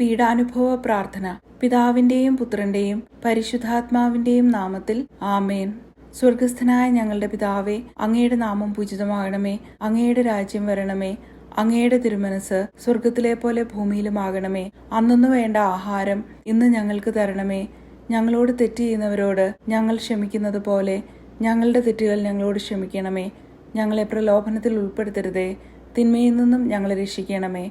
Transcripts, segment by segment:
പീഡാനുഭവ പ്രാർത്ഥന. പിതാവിന്റെയും പുത്രന്റെയും പരിശുദ്ധാത്മാവിന്റെയും നാമത്തിൽ ആമേൻ. സ്വർഗസ്ഥനായ ഞങ്ങളുടെ പിതാവേ അങ്ങയുടെ നാമം പൂജിതമാകണമേ അങ്ങയുടെ രാജ്യം വരണമേ അങ്ങയുടെ തിരുമനസ് സ്വർഗത്തിലെ പോലെ ഭൂമിയിലുമാകണമേ. അന്നൊന്നു വേണ്ട ആഹാരം ഇന്ന് ഞങ്ങൾക്ക് തരണമേ. ഞങ്ങളോട് തെറ്റ് ചെയ്യുന്നവരോട് ഞങ്ങൾ ക്ഷമിക്കുന്നത് പോലെ ഞങ്ങളുടെ തെറ്റുകൾ ഞങ്ങളോട് ക്ഷമിക്കണമേ. ഞങ്ങളെ പ്രലോഭനത്തിൽ ഉൾപ്പെടുത്തരുതേ. തിന്മയിൽ നിന്നും ഞങ്ങളെ രക്ഷിക്കണമേ.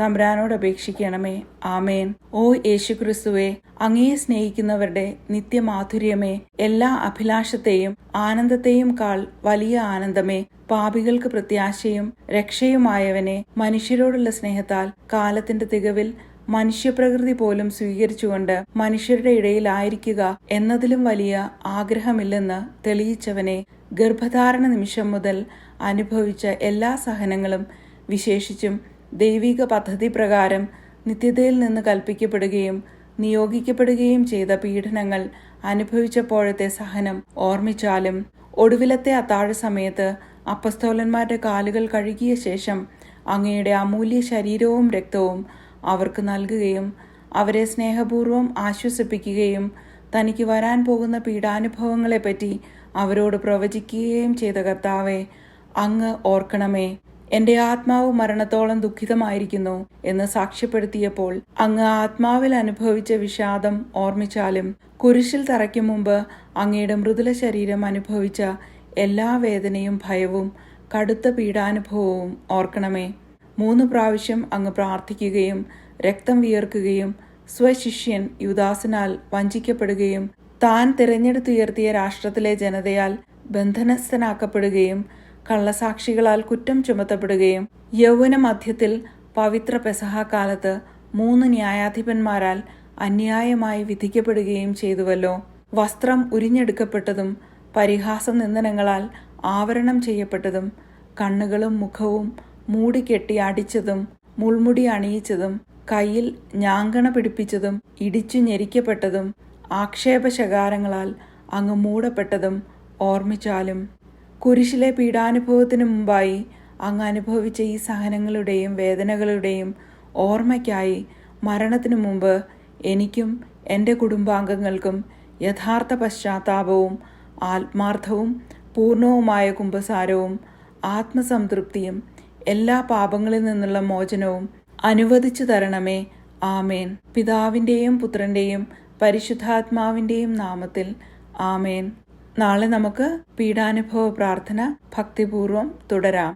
തമ്പുരാനോട് അപേക്ഷിക്കണമേ. ആമേൻ. ഓ യേശുക്രിസ്തുവേ അങ്ങയെ സ്നേഹിക്കുന്നവരുടെ നിത്യമാധുര്യമേ. എല്ലാ അഭിലാഷത്തെയും ആനന്ദത്തെയും കാൾ വലിയ ആനന്ദമേ. പാപികൾക്ക് പ്രത്യാശയും രക്ഷയുമായവനെ മനുഷ്യരോടുള്ള സ്നേഹത്താൽ കാലത്തിന്റെ തികവിൽ മനുഷ്യപ്രകൃതി പോലും സ്വീകരിച്ചുകൊണ്ട് മനുഷ്യരുടെ ഇടയിലായിരിക്കുക എന്നതിലും വലിയ ആഗ്രഹമില്ലെന്ന് തെളിയിച്ചവനെ ഗർഭധാരണ നിമിഷം മുതൽ അനുഭവിച്ച എല്ലാ സഹനങ്ങളും വിശേഷിച്ചും ദൈവിക പദ്ധതി പ്രകാരം നിത്യതയിൽ നിന്ന് കൽപ്പിക്കപ്പെടുകയും നിയോഗിക്കപ്പെടുകയും ചെയ്ത പീഡനങ്ങൾ അനുഭവിച്ചപ്പോഴത്തെ സഹനം ഓർമ്മിച്ചാലും ഒടുവിലത്തെ അത്താഴ സമയത്ത് അപ്പസ്തോലന്മാരുടെ കാലുകൾ കഴുകിയ ശേഷം അങ്ങയുടെ അമൂല്യ ശരീരവും രക്തവും അവർക്ക് നൽകുകയും അവരെ സ്നേഹപൂർവം ആശ്വസിപ്പിക്കുകയും തനിക്ക് വരാൻ പോകുന്ന പീഡാനുഭവങ്ങളെപ്പറ്റി അവരോട് പ്രവചിക്കുകയും ചെയ്ത കർത്താവെ അങ്ങ് ഓർക്കണമേ. എന്റെ ആത്മാവ് മരണത്തോളം ദുഃഖിതമായിരിക്കുന്നു എന്ന് സാക്ഷ്യപ്പെടുത്തിയപ്പോൾ അങ്ങ് ആത്മാവിൽ അനുഭവിച്ച വിഷാദം ഓർമ്മിച്ചാലും കുരിശിൽ തറയ്ക്കും മുമ്പ് അങ്ങയുടെ മൃദുല ശരീരം അനുഭവിച്ച എല്ലാ വേദനയും ഭയവും കടുത്ത പീഡാനുഭവവും ഓർക്കണമേ. മൂന്ന് പ്രാവശ്യം അങ്ങ് പ്രാർത്ഥിക്കുകയും രക്തം വിയർക്കുകയും സ്വശിഷ്യൻ യുദാസിനാൽ വഞ്ചിക്കപ്പെടുകയും താൻ തിരഞ്ഞെടുത്തുയർത്തിയ രാഷ്ട്രത്തിലെ ജനതയാൽ ബന്ധനസ്ഥനാക്കപ്പെടുകയും കള്ളസാക്ഷികളാൽ കുറ്റം ചുമത്തപ്പെടുകയും യൗവന മധ്യത്തിൽ പവിത്ര പെസഹ കാലത്ത് മൂന്ന് ന്യായാധിപന്മാരാൽ അന്യായമായി വിധിക്കപ്പെടുകയും ചെയ്തുവല്ലോ. വസ്ത്രം ഉരിഞ്ഞെടുക്കപ്പെട്ടതും പരിഹാസ നിന്ദനങ്ങളാൽ ആവരണം ചെയ്യപ്പെട്ടതും കണ്ണുകളും മുഖവും മൂടിക്കെട്ടി അടിച്ചതും മുൾമുടി അണിയിച്ചതും കയ്യിൽ ഞാങ്കണ പിടിപ്പിച്ചതും ഇടിച്ചു ഞെരിക്കപ്പെട്ടതും ആക്ഷേപശകാരങ്ങളാൽ അങ്ങ് മൂടപ്പെട്ടതും ഓർമ്മിച്ചാലും കുരിശിലെ പീഡാനുഭവത്തിന് മുമ്പായി അങ്ങ് അനുഭവിച്ച ഈ സഹനങ്ങളുടെയും വേദനകളുടെയും ഓർമ്മയ്ക്കായി മരണത്തിനു മുമ്പ് എനിക്കും എന്റെ കുടുംബാംഗങ്ങൾക്കും യഥാർത്ഥ പശ്ചാത്താപവും ആത്മാർത്ഥവും പൂർണവുമായ കുംഭസാരവും ആത്മസംതൃപ്തിയും എല്ലാ പാപങ്ങളിൽ നിന്നുള്ള മോചനവും അനുവദിച്ചു തരണമേ. ആമേൻ. പിതാവിന്റെയും പുത്രന്റെയും പരിശുദ്ധാത്മാവിന്റെയും നാമത്തിൽ ആമേൻ. നാളെ നമുക്ക് പീഡാനുഭവ പ്രാർത്ഥന ഭക്തിപൂർവം തുടരാം.